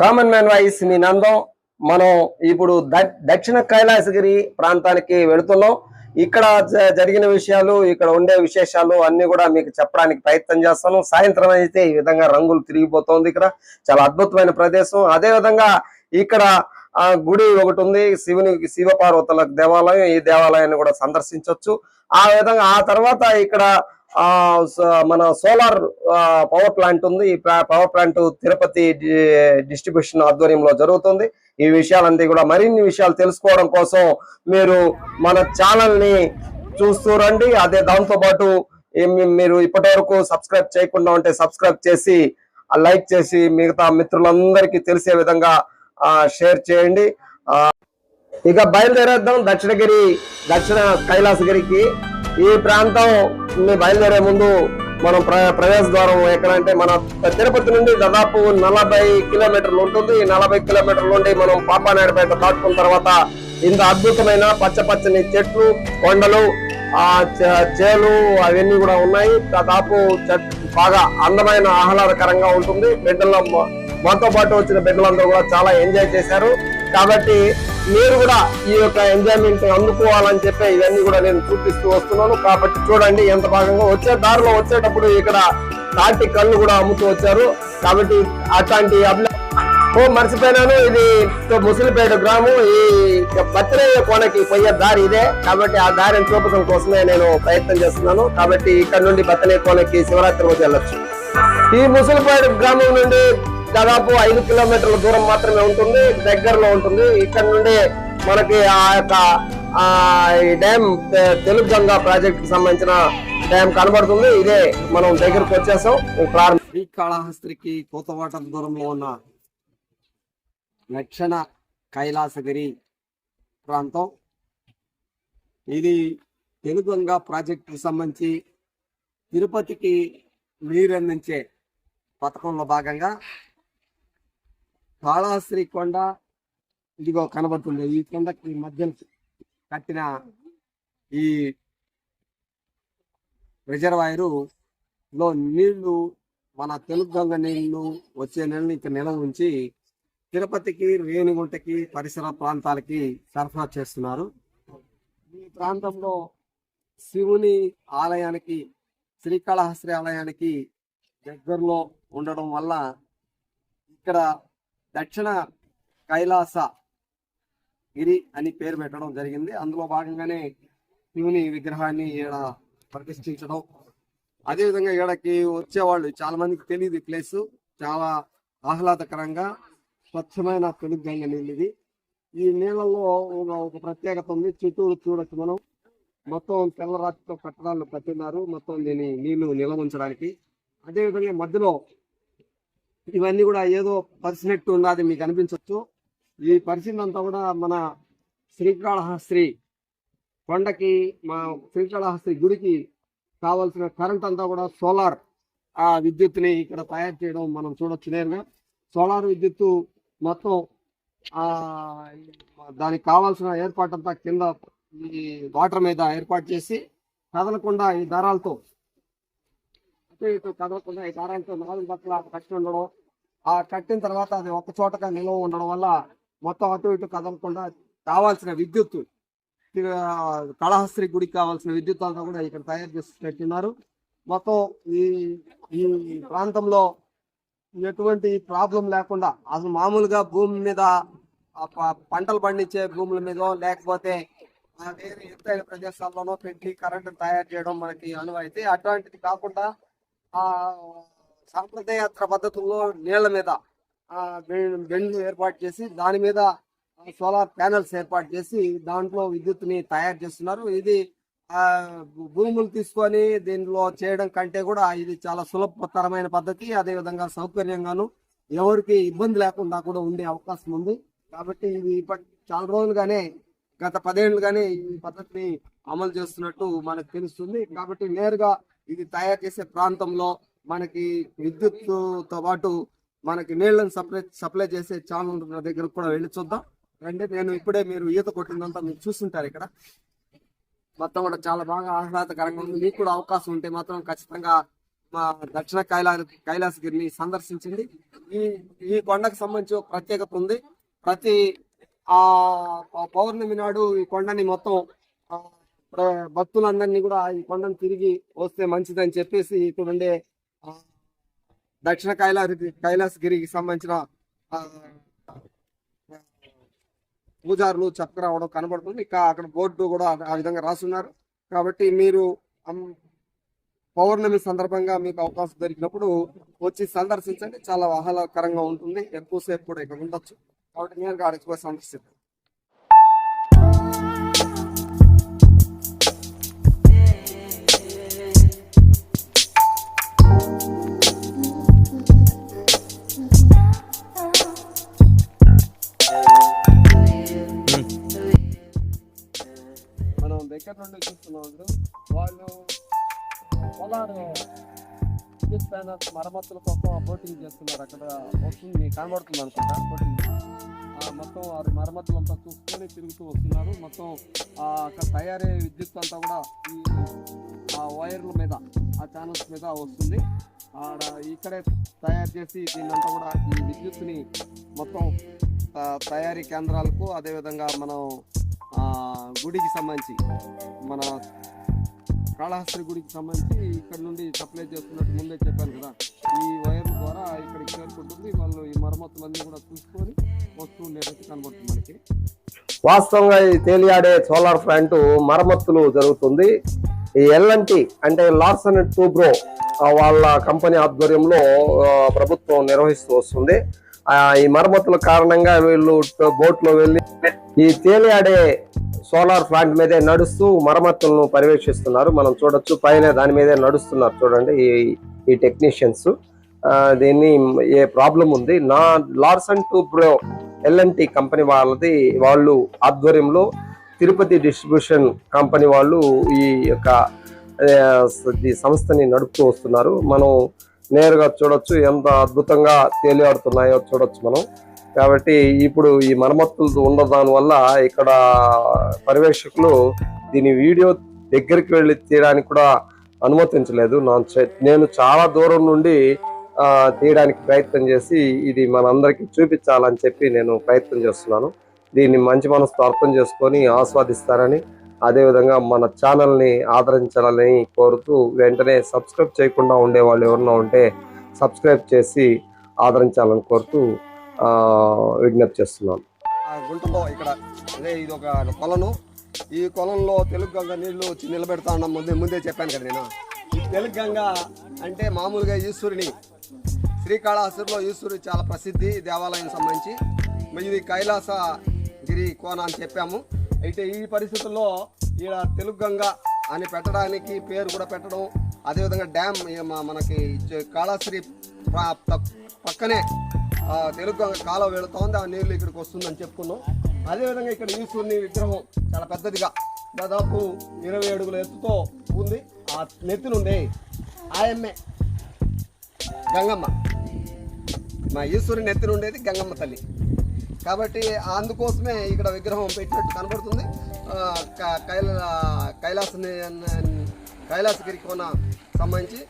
Common man voice మీ నందం. మనం ఇప్పుడు ద- దక్షిణ కైలాసగిరి ప్రాంతానికి వెళుతున్నాం. ఇక్కడ జ- జరిగిన విషయాలు ఇక్కడ ఉండే విశేషాలు అన్ని కూడా మీకు చెప్పడానికి ప్రయత్నం చేస్తాను. సాయంత్రం అయితే ఈ విధంగా రంగులు తిరిగిపోతుంది ఇక్కడ. చాలా అద్భుతమైన ప్రదేశం. అదే విధంగా ఇక్కడ గుడి ఒకటి ఉంది. శివుని శివపార్వతుల దేవాలయం. ఈ దేవాలయాన్ని కూడా సందర్శించవచ్చు ఆ విధంగా ఆ తర్వాత ఇక్కడ మన సోలార్ పవర్ ప్లాంట్ ఉంది. ఈ పవర్ ప్లాంట్ తిరుపతి డిస్ట్రిబ్యూషన్ ఆధ్వర్యంలో జరుగుతుంది. ఈ విషయాలన్నీ కూడా మరిన్ని విషయాలు తెలుసుకోవడం కోసం మీరు మన ఛానల్ని చూస్తూ రండి. అదే దాంతోపాటు మీరు ఇప్పటి వరకు సబ్స్క్రైబ్ చేయకుండా ఉంటే సబ్స్క్రైబ్ చేసి ఆ లైక్ చేసి మిగతా మిత్రులందరికీ తెలిసే విధంగా షేర్ చేయండి. ఇక బయలుదేరేద్దాం. దక్షిణగిరి దక్షిణ కైలాసగిరికి. ఈ ప్రాంతం బయలుదేరే ముందు మనం ప్ర ప్రవేశ ద్వారం ఎక్కడంటే మన తిరుపతి నుండి దాదాపు నలభై కిలోమీటర్లు ఉంటుంది. ఈ నలభై కిలోమీటర్ల నుండి మనం పాపానాయుడుపేట దాటుకున్న తర్వాత ఇంత అద్భుతమైన పచ్చ పచ్చని చెట్లు కొండలు ఆ చేలు అవన్నీ కూడా ఉన్నాయి. దాదాపు చెట్ బాగా అందమైన ఆహ్లాదకరంగా ఉంటుంది. బిడ్డల మాతో పాటు వచ్చిన బిడ్డలందరూ కూడా చాలా ఎంజాయ్ చేశారు. కాబట్టి మీరు కూడా ఈ యొక్క ఎంజాయ్మెంట్ అందుకోవాలని చెప్పి ఇవన్నీ కూడా నేను చూపిస్తూ వస్తున్నాను. కాబట్టి చూడండి ఎంత భాగంగా వచ్చే దారిలో వచ్చేటప్పుడు ఇక్కడ తాటి కళ్ళు కూడా అమ్ముతూ వచ్చారు. కాబట్టి అట్లాంటి ఓ మర్చిపోయినాను. ఇది ముసలిపేట గ్రామం. ఈ బత్తిరేయ కోనకి పోయే దారి ఇదే. కాబట్టి ఆ దారిని చూపడం కోసమే నేను ప్రయత్నం చేస్తున్నాను. కాబట్టి ఇక్కడ నుండి బత్తనే కోనకి శివరాత్రి రోజు వెళ్ళొచ్చు. ఈ ముసలిపేట గ్రామం నుండి దాదాపు ఐదు కిలోమీటర్ల దూరం మాత్రమే ఉంటుంది దగ్గరలో ఉంటుంది. ఇక్కడ నుండి మనకి ఆ యొక్క ఈ డ్యామ్ తెలుగు గంగా ప్రాజెక్ట్కి సంబంధించిన డ్యామ్ కనబడుతుంది. ఇదే మనం దగ్గరకు వచ్చేసాం. ప్రారంభం శ్రీకాళహస్తికి కోతవాటం దూరంలో ఉన్న దక్షిణ కైలాసగిరి ప్రాంతం. ఇది తెలుగు గంగా ప్రాజెక్టుకు సంబంధించి తిరుపతికి నీరందించే పథకంలో భాగంగా కాళహస్త్రి కొండ ఇదిగో కనబడుతుంది. ఈ కొండకి మధ్య కట్టిన ఈ రిజర్వాయరు లో నీళ్ళు మన తెలుగు గంగ నీళ్ళు వచ్చే నీళ్ళని ఇక్కడ నిల్వ ఉంచి తిరుపతికి రేణిగుంటకి పరిసర ప్రాంతాలకి సరఫరా చేస్తున్నారు. ఈ ప్రాంతంలో శివుని ఆలయానికి శ్రీకాళహస్తి ఆలయానికి దగ్గరలో ఉండడం వల్ల ఇక్కడ దక్షిణ కైలాస గిరి అని పేరు పెట్టడం జరిగింది. అందులో భాగంగానే శివుని విగ్రహాన్ని ఈడ ప్రతిష్ఠించడం. అదేవిధంగా ఈడకి వచ్చేవాళ్ళు చాలా మందికి తెలియదు ఈ ప్లేస్. చాలా ఆహ్లాదకరంగా స్వచ్ఛమైన తెలుగు నీళ్ళు ఇది ఈ నీళ్ళలో ఒక ప్రత్యేకత ఉంది. చుట్టూరు చూడొచ్చు మనం. మొత్తం తెల్లరాతితో కట్టడాలు కట్టినారు. మొత్తం దీని నీళ్ళు నిల్వ ఉంచడానికి అదేవిధంగా మధ్యలో ఇవన్నీ కూడా ఏదో పరిచినట్టు ఉన్నది మీకు అనిపించవచ్చు ఈ పరిచిందంతా కూడా మన శ్రీకాళహస్త్రి కొండకి మా శ్రీకాళహస్తి గుడికి కావాల్సిన కరెంట్ అంతా కూడా సోలార్ ఆ విద్యుత్ని ఇక్కడ తయారు చేయడం మనం చూడొచ్చు నేరుగా. సోలార్ విద్యుత్తు మొత్తం దానికి కావాల్సిన ఏర్పాటు అంతా కింద ఈ వాటర్ మీద ఏర్పాటు చేసి కదలకుండా ఈ దారాలతో అటు ఇటు కదలకుండా ఈ దారాలతో నాలుగు పక్కల కట్టి ఉండడం. ఆ కట్టిన తర్వాత అది ఒక చోటగా నిల్వ ఉండడం వల్ల మొత్తం అటు ఇటు కదలకుండా కావాల్సిన విద్యుత్ కళహస్త్రి గుడికి కావాల్సిన విద్యుత్ అంతా కూడా ఇక్కడ తయారు చేసి పెట్టినారు. మొత్తం ఈ ఈ ప్రాంతంలో ఎటువంటి ప్రాబ్లం లేకుండా అసలు మామూలుగా భూమి మీద పంటలు పండించే భూముల మీద లేకపోతే వేరే ఎత్తైన ప్రదేశాల్లోనో పెట్టి కరెంటు తయారు చేయడం మనకి అనువైతే అటువంటిది కాకుండా సాంప్రదాయత్ర పద్ధతుల్లో నీళ్ళ మీద బెండ్లు ఏర్పాటు చేసి దాని మీద సోలార్ ప్యానెల్స్ ఏర్పాటు చేసి దాంట్లో విద్యుత్ని తయారు చేస్తున్నారు. ఇది భూములు తీసుకొని దీనిలో చేయడం కంటే కూడా ఇది చాలా సులభతరమైన పద్ధతి. అదే విధంగా సౌకర్యంగాను ఎవరికి ఇబ్బంది లేకుండా కూడా ఉండే అవకాశం ఉంది. కాబట్టి ఇది ఇప్పటి చాలా రోజులుగానే గత పదేళ్ళుగానే ఈ పద్ధతిని అమలు చేస్తున్నట్టు మనకు తెలుస్తుంది. కాబట్టి నేరుగా ఇది తయారు చేసే ప్రాంతంలో మనకి విద్యుత్తుతో పాటు మనకి నీళ్ళను సప్లై సప్లై చేసే ఛానల్ దగ్గర కూడా వెళ్ళి చూద్దాం. అంటే నేను ఇప్పుడే మీరు ఈత కొట్టిందంతా మీరు చూస్తుంటారు ఇక్కడ. మొత్తం కూడా చాలా బాగా ఆహ్లాదకరంగా ఉంది. మీకు కూడా అవకాశం ఉంటే మాత్రం ఖచ్చితంగా మా దక్షిణ కైలా కైలాసగిరిని సందర్శించింది ఈ ఈ కొండకు సంబంధించి ప్రత్యేకత ఉంది. ప్రతి ఆ పౌర్ణమి నాడు ఈ కొండని మొత్తం భక్తులందరినీ కూడా ఈ కొండను తిరిగి వస్తే మంచిదని చెప్పేసి ఇక్కడుండే దక్షిణ కైలాస కైలాసగిరికి సంబంధించిన పూజారులు చెప్పరావడం కనబడుతుంది. ఇంకా అక్కడ బోర్డు కూడా ఆ విధంగా రాస్తున్నారు కాబట్టి మీరు పౌర్ణమి సందర్భంగా మీకు అవకాశం దొరికినప్పుడు వచ్చి సందర్శించండి. చాలా ఆహ్లాదకరంగా ఉంటుంది. ఎక్కువసేపు కూడా ఇక్కడ ఉండొచ్చు. కాబట్టి నేను అక్కడికి పోయి సందర్శిస్తాను దగ్గర నుండి చూస్తున్నాం వాళ్ళు సోలార్ విద్యుత్ ప్యానల్స్ మరమ్మతుల కోసం బోటింగ్ చేస్తున్నారు. అక్కడ వస్తుంది కనబడుతుంది అనుకుంటా బోటింగ్ ఆ, మొత్తం వారి మరమ్మతులు అంతా చూసుకొని తిరుగుతూ వస్తున్నారు. మొత్తం ఆ, అక్కడ తయారయ్యే విద్యుత్ అంతా కూడా ఈ ఆ వైర్ల మీద ఆ ఛానల్స్ మీద వస్తుంది. ఆడ ఇక్కడే తయారు చేసి దీన్నంతా కూడా ఈ విద్యుత్ని మొత్తం తయారీ కేంద్రాలకు అదేవిధంగా మనం గుడికి సంబంధించి మన కాళహస్తి గుడికి సంబంధించి ఇక్కడ నుండి సప్లై చేస్తున్నట్టు ముందే చెప్పాను కదా. ఈ వైర్ ద్వారా ఇక్కడికి చేరుకుంటుంది. వాళ్ళు ఈ మరమ్మతులన్నీ కూడా చూసుకొని వస్తూ ఉండేటట్టు కనబడుతుంది మనకి. వాస్తవంగా ఈ తేలియాడే సోలార్ ప్లాంట్ మరమ్మతులు జరుగుతుంది. ఈ ఎల్ఎన్టి అంటే లార్సన్ టూబ్రో బ్రో వాళ్ళ కంపెనీ ఆధ్వర్యంలో ప్రభుత్వం నిర్వహిస్తూ వస్తుంది. ఈ మరమ్మతుల కారణంగా వీళ్ళు బోట్లో వెళ్ళి ఈ తేలియాడే సోలార్ ప్లాంట్ మీదే నడుస్తూ మరమ్మతులను పర్యవేక్షిస్తున్నారు. మనం చూడొచ్చు పైన దాని మీదే నడుస్తున్నారు చూడండి ఈ ఈ టెక్నీషియన్స్. దీన్ని ఏ ప్రాబ్లం ఉంది? నా లార్సన్ టూబ్రో ఎల్ఎన్టీ కంపెనీ వాళ్ళది వాళ్ళు ఆధ్వర్యంలో తిరుపతి డిస్ట్రిబ్యూషన్ కంపెనీ వాళ్ళు ఈ యొక్క ఈ సంస్థని నడుపుతూ వస్తున్నారు. మనం నేరుగా చూడొచ్చు. ఎంత అద్భుతంగా తేలియాడుతున్నాయో చూడొచ్చు మనం. కాబట్టి ఇప్పుడు ఈ మరమ్మతులు ఉండదాని వల్ల ఇక్కడ పర్యవేక్షకులు దీని వీడియో దగ్గరికి వెళ్ళి తీయడానికి కూడా అనుమతించలేదు. నా నేను చాలా దూరం నుండి తీయడానికి ప్రయత్నం చేసి ఇది మనందరికీ చూపించాలని చెప్పి నేను ప్రయత్నం చేస్తున్నాను. దీన్ని మంచి మనసుతో అర్థం చేసుకొని ఆస్వాదిస్తారని అదేవిధంగా మన ఛానల్ని ఆదరించాలని కోరుతూ వెంటనే సబ్స్క్రైబ్ చేయకుండా ఉండే వాళ్ళు ఎవరన్నా ఉంటే సబ్స్క్రైబ్ చేసి ఆదరించాలని కోరుతూ విజ్ఞప్తి చేస్తున్నాను. గుంటలో ఇక్కడ అదే ఇది ఒక కొలను. ఈ కొలంలో తెలుగు గంగ నీళ్ళు వచ్చి నిలబెడతా ఉన్నాం ముందే ముందే చెప్పాను కదా నేను. ఈ తెలుగు గంగ అంటే మామూలుగా ఈశ్వరుని శ్రీకాళహస్తిలో ఈశ్వరుడు చాలా ప్రసిద్ధి దేవాలయం సంబంధించి. ఇది కైలాస గిరి కోన అని చెప్పాము. అయితే ఈ పరిస్థితుల్లో ఈడ తెలుగు గంగ అని పెట్టడానికి పేరు కూడా పెట్టడం అదేవిధంగా డ్యామ్ మనకి కాళాశ్రీ పక్కనే తెలుగు గంగ కాలువ వెళుతూ ఉంది ఆ నీళ్ళు ఇక్కడికి వస్తుందని చెప్పుకున్నాం. అదేవిధంగా ఇక్కడ ఈశ్వరుని విగ్రహం చాలా పెద్దదిగా దాదాపు ఇరవై అడుగుల ఎత్తుతో ఉంది. ఆ నెత్తి నుండి ఆయమ్మే గంగమ్మ. మా ఈశ్వరుని నెత్తి నుండేది గంగమ్మ తల్లి. కాబట్టి అందుకోసమే ఇక్కడ విగ్రహం పెట్టినట్టు కనబడుతుంది. కైలా క- కైలాస కైలాసగిరి కోన సంబంధించి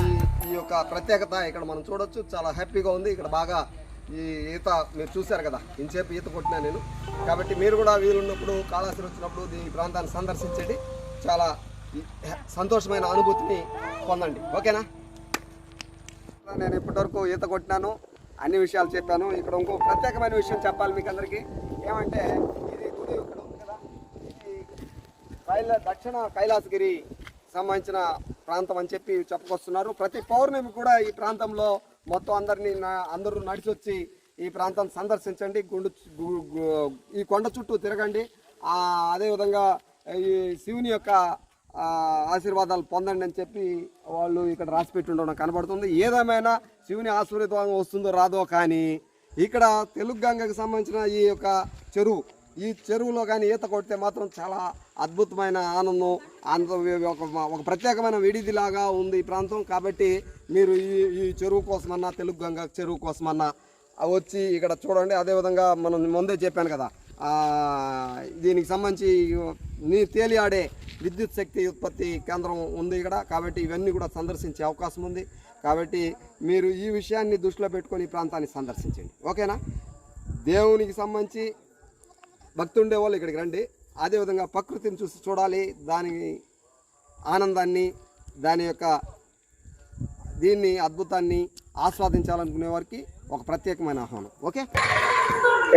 ఈ ఈ యొక్క ప్రత్యేకత ఇక్కడ మనం చూడొచ్చు. చాలా హ్యాపీగా ఉంది. ఇక్కడ బాగా ఈ ఈత మీరు చూశారు కదా. ఇంతసేపు ఈత కొట్టినా నేను. కాబట్టి మీరు కూడా వీలున్నప్పుడు కాళాస్త్రి వచ్చినప్పుడు ఈ ప్రాంతాన్ని సందర్శించండి. చాలా సంతోషమైన అనుభూతిని పొందండి. ఓకేనా? నేను ఇప్పటివరకు ఈత కొట్టినాను. అన్ని విషయాలు చెప్పాను. ఇక్కడ ఇంకో ప్రత్యేకమైన విషయం చెప్పాలి మీకు అందరికీ ఏమంటే ఇది గుడి ఇక్కడ ఉంది కదా. ఇది కైలా దక్షిణ కైలాసగిరి సంబంధించిన ప్రాంతం అని చెప్పి చెప్పుకొస్తున్నారు. ప్రతి పౌర్ణమి కూడా ఈ ప్రాంతంలో మొత్తం అందరినీ అందరూ నడిచొచ్చి ఈ ప్రాంతాన్ని సందర్శించండి. గుండు ఈ కొండ చుట్టూ తిరగండి. అదేవిధంగా ఈ శివుని యొక్క ఆశీర్వాదాలు పొందండి అని చెప్పి వాళ్ళు ఇక్కడ రాసి పెట్టి ఉండడం కనబడుతుంది. ఏదేమైనా శివుని ఆశీర్వాదం వస్తుందో రాదో కానీ ఇక్కడ తెలుగు గంగకు సంబంధించిన ఈ యొక్క చెరువు ఈ చెరువులో కానీ ఈత కొడితే మాత్రం చాలా అద్భుతమైన ఆనందం ఆనంద ఒక ఒక ప్రత్యేకమైన విడిదిలాగా ఉంది ఈ ప్రాంతం. కాబట్టి మీరు ఈ ఈ చెరువు కోసమన్నా తెలుగు గంగ చెరువు కోసమన్నా వచ్చి ఇక్కడ చూడండి. అదేవిధంగా మనం ముందే చెప్పాను కదా దీనికి సంబంధించి నీ తేలియాడే విద్యుత్ శక్తి ఉత్పత్తి కేంద్రం ఉంది ఇక్కడ. కాబట్టి ఇవన్నీ కూడా సందర్శించే అవకాశం ఉంది. కాబట్టి మీరు ఈ విషయాన్ని దృష్టిలో పెట్టుకొని ఈ ప్రాంతాన్ని సందర్శించండి. ఓకేనా? దేవునికి సంబంధించి భక్తి వాళ్ళు ఇక్కడికి రండి. అదేవిధంగా ప్రకృతిని చూసి చూడాలి. దాని ఆనందాన్ని దాని యొక్క దీన్ని అద్భుతాన్ని ఆస్వాదించాలనుకునే వారికి ఒక ప్రత్యేకమైన ఆహ్వానం. ఓకే?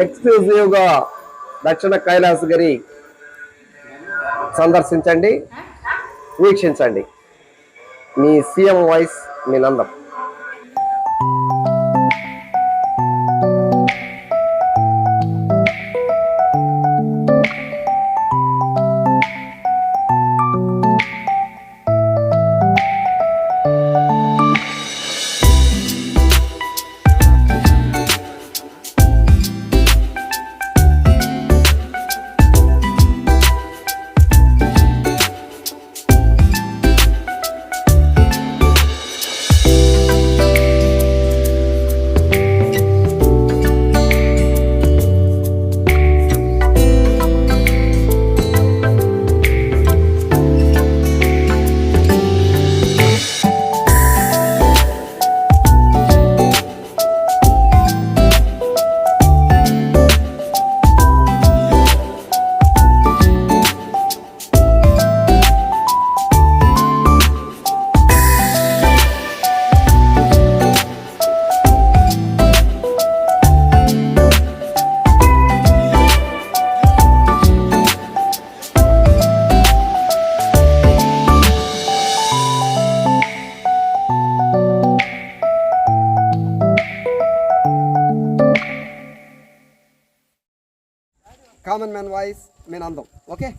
ఎక్స్క్లూజివ్గా దక్షిణ కైలాసగిరి సందర్శించండి వీక్షించండి. మీ సీఎం వాయిస్ మీ నందం. మ్యాన్ వాయిస్ మీ నందం ఓకే